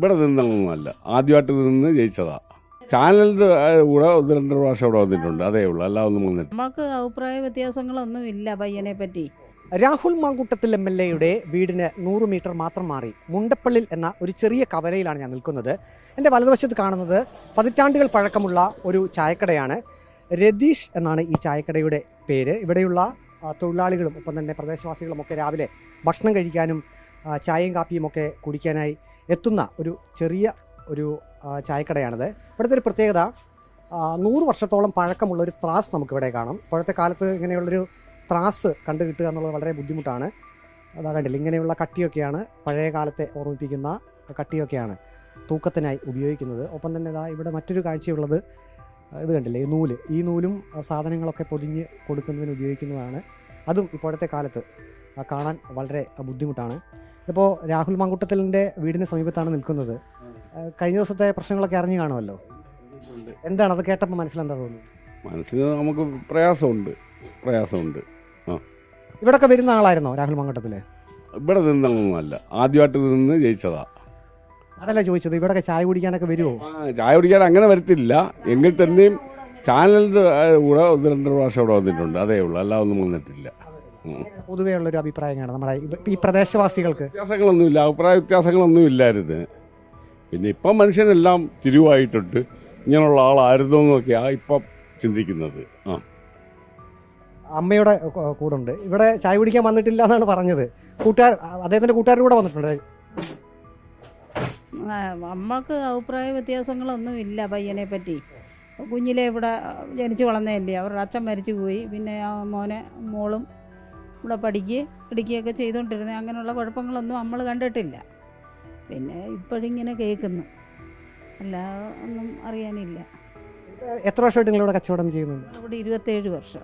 ഇവിടെ നിന്നുള്ളതൊന്നുമല്ല ആദ്യമായിട്ട് നിന്ന് ജയിച്ചതാ. ചാനലിന്റെ കൂടെ ഒന്ന് രണ്ട് പ്രാവശ്യം ഇവിടെ വന്നിട്ടുണ്ട്. അതേ ഉള്ളൂ. അല്ല ഒന്നും വന്നിട്ട് നമുക്ക് അഭിപ്രായ വ്യത്യാസങ്ങളൊന്നും ഇല്ല പയ്യനെ പറ്റി. രാഹുൽ മാങ്കൂട്ടത്തിൽ എം എൽ എയുടെ വീടിന് നൂറ് മീറ്റർ മാത്രം മാറി മുണ്ടപ്പള്ളിൽ എന്ന ഒരു ചെറിയ കവലയിലാണ് ഞാൻ നിൽക്കുന്നത്. എന്റെ വലതുവശത്ത് കാണുന്നത് പതിറ്റാണ്ടുകൾ പഴക്കമുള്ള ഒരു ചായക്കടയാണ്. രതീഷ് എന്നാണ് ഈ ചായക്കടയുടെ പേര്. ഇവിടെയുള്ള തൊഴിലാളികളും ഒപ്പം തന്നെ പ്രദേശവാസികളും ഒക്കെ രാവിലെ ഭക്ഷണം കഴിക്കാനും ചായയും കാപ്പിയും ഒക്കെ കുടിക്കാനായി എത്തുന്ന ഒരു ചെറിയ ഒരു ചായക്കടയാണിത്. ഇവിടുത്തെ ഒരു പ്രത്യേകത നൂറ് വർഷത്തോളം പഴക്കമുള്ള ഒരു ത്രാസ് നമുക്കിവിടെ കാണാം. ഇപ്പോഴത്തെ കാലത്ത് ഇങ്ങനെയുള്ളൊരു ത്രാസ് കണ്ടു കിട്ടുക എന്നുള്ളത് വളരെ ബുദ്ധിമുട്ടാണ്. അതാ കണ്ടില്ല ഇങ്ങനെയുള്ള കട്ടിയൊക്കെയാണ് പഴയ കാലത്തെ ഓർമ്മിപ്പിക്കുന്ന കട്ടിയൊക്കെയാണ് തൂക്കത്തിനായി ഉപയോഗിക്കുന്നത്. ഒപ്പം തന്നെ ഇതാ ഇവിടെ മറ്റൊരു കാഴ്ചയുള്ളത് ഇത് കണ്ടില്ലേ? ഈ നൂൽ. ഈ നൂലും സാധനങ്ങളൊക്കെ പൊതിഞ്ഞ് കൊടുക്കുന്നതിന് ഉപയോഗിക്കുന്നതാണ്. അതും ഇപ്പോഴത്തെ കാലത്ത് കാണാൻ വളരെ ബുദ്ധിമുട്ടാണ്. ഇപ്പോൾ രാഹുൽ മാങ്കുട്ടത്തലിന്റെ വീടിന് സമീപത്താണ് നിൽക്കുന്നത്. കഴിഞ്ഞ ദിവസത്തെ പ്രശ്നങ്ങളൊക്കെ അറിഞ്ഞു കാണുമല്ലോ? എന്താണ്? അത് കേട്ടപ്പോൾ മനസ്സിലെന്താ തോന്നുന്നു മനസ്സിൽ നമുക്ക് പ്രയാസമുണ്ട്. പ്രയാസമുണ്ട്. ഇവിടൊക്കെ വരുന്ന ആളായിരുന്നോ രാഹുൽ മാങ്കുട്ടത്തിൽ ഇവിടെ നിന്നൊന്നുമല്ല. ആദ്യമായിട്ട് നിന്ന് ജയിച്ചതാ. അതല്ല ചോദിച്ചത് ഇവിടെ ചായ കുടിക്കാനൊക്കെ വരുമോ ചായ കുടിക്കാൻ അങ്ങനെ വരത്തില്ല. എങ്കിൽ തന്നെയും ചാനലിന്റെ കൂടെ ഒന്ന് രണ്ട് പ്രാവശ്യം അവിടെ വന്നിട്ടുണ്ട്. അതേ ഉള്ളൂ. അല്ല ഒന്നും വന്നിട്ടില്ല. പൊതുവേ ഉള്ളൊരു അഭിപ്രായമാണ് നമ്മുടെ ഈ- പ്രദേശവാസികൾക്ക്. വ്യത്യാസങ്ങളൊന്നുമില്ല. അഭിപ്രായ വ്യത്യാസങ്ങളൊന്നും ഇല്ലായിരുന്നു. പിന്നെ ഇപ്പം മനുഷ്യനെല്ലാം തിരിവായിട്ടുണ്ട്. ഇങ്ങനെയുള്ള ആളായിരുന്നു എന്നൊക്കെയാണ് ഇപ്പം ചിന്തിക്കുന്നത്. ആ. അമ്മയുടെ കൂടെ കൂടുണ്ട്. ഇവിടെ ചായ കുടിക്കാൻ വന്നിട്ടില്ല എന്നാണ് പറഞ്ഞത്. കൂട്ടുകാർ അദ്ദേഹത്തിന്റെ കൂട്ടുകാരുടെ കൂടെ വന്നിട്ടുണ്ട്. നമ്മൾക്ക് അഭിപ്രായ വ്യത്യാസങ്ങളൊന്നും ഇല്ല പയ്യനെ പറ്റി. കുഞ്ഞിലെ ഇവിടെ ജനിച്ചു വളർന്നതല്ലേ. അവരുടെ അച്ഛൻ മരിച്ചു പോയി. പിന്നെ ആ മോനെ മോളും ഇവിടെ പഠിക്കുകയും പഠിക്കുകയൊക്കെ ചെയ്തുകൊണ്ടിരുന്നത് അങ്ങനെയുള്ള കുഴപ്പങ്ങളൊന്നും നമ്മൾ കണ്ടിട്ടില്ല. പിന്നെ ഇപ്പോഴിങ്ങനെ കേൾക്കുന്നു അല്ല ഒന്നും അറിയാനില്ല. എത്ര വർഷമായിട്ട് നിങ്ങളിവിടെ കച്ചവടം ചെയ്യുന്നുണ്ട്? ഇവിടെ ഇരുപത്തേഴ് വർഷം.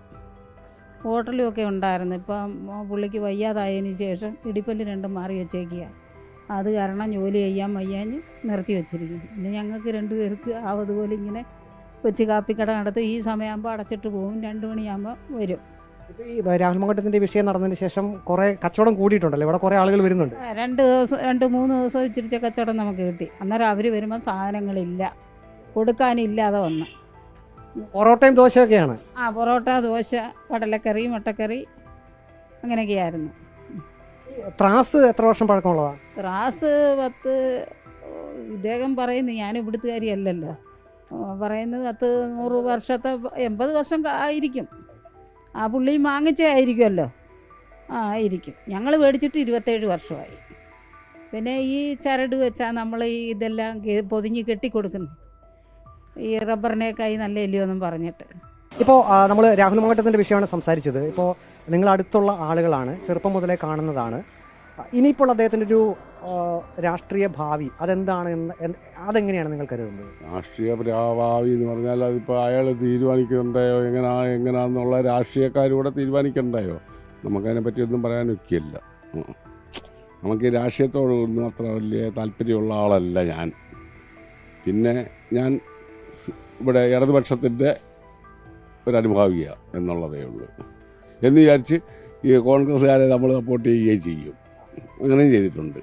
ഹോട്ടലും ഒക്കെ ഉണ്ടായിരുന്നു. ഇപ്പം പുള്ളിക്ക് വയ്യാതായതിനു ശേഷം ഇടിപ്പല്ല് രണ്ടും മാറി വെച്ചേക്കുക അത് കാരണം ജോലി ചെയ്യാൻ വയ്യാഞ്ഞ് നിർത്തി വെച്ചിരിക്കുന്നു. പിന്നെ ഞങ്ങൾക്ക് രണ്ടുപേർക്ക് ആവതുപോലെ ഇങ്ങനെ കൊച്ചു കാപ്പിക്കട നടത്തും ഈ സമയമാകുമ്പോൾ അടച്ചിട്ട് പോകും. രണ്ട് മണിയാകുമ്പോൾ വരും. ഈ രാഹുൽ മങ്കട്ടത്തിന്റെ വിഷയം നടന്നതിന് ശേഷം കുറേ കച്ചവടം കൂടിയിട്ടുണ്ടല്ലോ? ഇവിടെ കുറേ ആളുകൾ വരുന്നുണ്ട്. രണ്ട് ദിവസം രണ്ട് മൂന്ന് ദിവസം ഇച്ചിരിച്ച കച്ചവടം നമുക്ക് കിട്ടി. അന്നേരം അവർ വരുമ്പോൾ സാധനങ്ങളില്ല. കൊടുക്കാനില്ലാതെ വന്ന്. പൊറോട്ടയും ദോശയൊക്കെയാണ്. ആ പൊറോട്ട ദോശ കടലക്കറി മുട്ടക്കറി അങ്ങനെയൊക്കെയായിരുന്നു. ത്രാസ് എത്ര വർഷം പഴക്കമുള്ളതാണ് ത്രാസ് പത്ത് ഇദ്ദേഹം പറയുന്നു ഞാൻ ഇവിടുത്തുകാരിയല്ലല്ലോ പറയുന്നത് പത്ത് നൂറ് വർഷത്തെ എൺപത് വർഷം ആയിരിക്കും. ആ പുള്ളി വാങ്ങിച്ചേ ആയിരിക്കുമല്ലോ. ആ ആയിരിക്കും. ഞങ്ങൾ മേടിച്ചിട്ട് ഇരുപത്തേഴ് വർഷമായി. പിന്നെ ഈ ചരട് വെച്ചാൽ നമ്മൾ ഈ ഇതെല്ലാം പൊതിഞ്ഞ് കെട്ടിക്കൊടുക്കുന്നു. ഈ റബ്ബറിനേക്കായി നല്ല എല്ലിയൊന്നും പറഞ്ഞിട്ട്. ഇപ്പോൾ നമ്മൾ രാഹുൽ മങ്കട്ടത്തിന്റെ വിഷയമാണ് സംസാരിച്ചത്. ഇപ്പോൾ നിങ്ങൾ അടുത്തുള്ള ആളുകളാണ് ചെറുപ്പം മുതലേ കാണുന്നതാണ്. ഇനിയിപ്പോൾ അദ്ദേഹത്തിന്റെ ഒരു രാഷ്ട്രീയ ഭാവി അതെന്താണ് എന്ന് അതെങ്ങനെയാണ് നിങ്ങൾ കരുതുന്നത്? രാഷ്ട്രീയ ഭാവി എന്ന് പറഞ്ഞാൽ അതിപ്പോൾ അയാൾ തീരുമാനിക്കുന്നുണ്ടായോ എങ്ങനാ എങ്ങനാന്നുള്ള രാഷ്ട്രീയക്കാരൂടെ തീരുമാനിക്കണ്ടായോ? നമുക്കതിനെ പറ്റിയൊന്നും പറയാൻ ഒക്കെയില്ല. നമുക്ക് രാഷ്ട്രീയത്തോട് ഒന്നും അത്ര വലിയ താല്പര്യമുള്ള ആളല്ല ഞാൻ. പിന്നെ ഞാൻ ഇവിടെ ഇടതുപക്ഷത്തിന്റെ ഒരു അനുഭാവിക എന്നുള്ളതേ ഉള്ളൂ. എന്ന് വിചാരിച്ച് ഈ കോൺഗ്രസ്സുകാരെ നമ്മൾ സപ്പോർട്ട് ചെയ്യുകയും ചെയ്യും. അങ്ങനെയും ചെയ്തിട്ടുണ്ട്.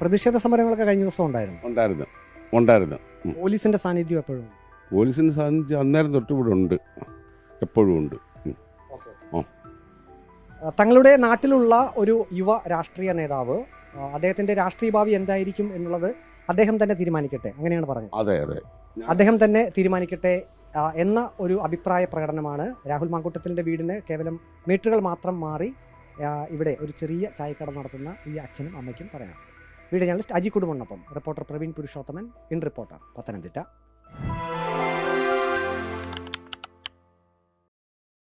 പ്രതിഷേധ സമരങ്ങളൊക്കെ കഴിഞ്ഞ ദിവസം ഉണ്ടായിരുന്നു. ഉണ്ടായിരുന്നു. ഉണ്ടായിരുന്നു. പോലീസിന്റെ സാന്നിധ്യം എപ്പോഴും? പോലീസിന്റെ സാന്നിധ്യം അന്നേരം തൊട്ട് ഇവിടെ ഉണ്ട്. എപ്പോഴും ഉണ്ട്. തങ്ങളുടെ നാട്ടിലുള്ള ഒരു യുവ രാഷ്ട്രീയ നേതാവ് അദ്ദേഹത്തിന്റെ രാഷ്ട്രീയ ഭാവി എന്തായിരിക്കും എന്നുള്ളത് അദ്ദേഹം തന്നെ തീരുമാനിക്കട്ടെ. അങ്ങനെയാണ് പറഞ്ഞത്. അതെ അതെ. അദ്ദേഹം തന്നെ തീരുമാനിക്കട്ടെ എന്ന ഒരു അഭിപ്രായ പ്രകടനമാണ് രാഹുൽ മാങ്കൂട്ടത്തിന്റെ വീടിന് കേവലം മീറ്ററുകൾ മാത്രം മാറി ഇവിടെ ഒരു ചെറിയ ചായക്കട നടത്തുന്ന ഈ അച്ഛനും അമ്മയ്ക്കും പറയാം. Video journalist Aji കുടുംബനൊപ്പം. Reporter Praveen Purushothaman. In Reporter Pathanamthitta.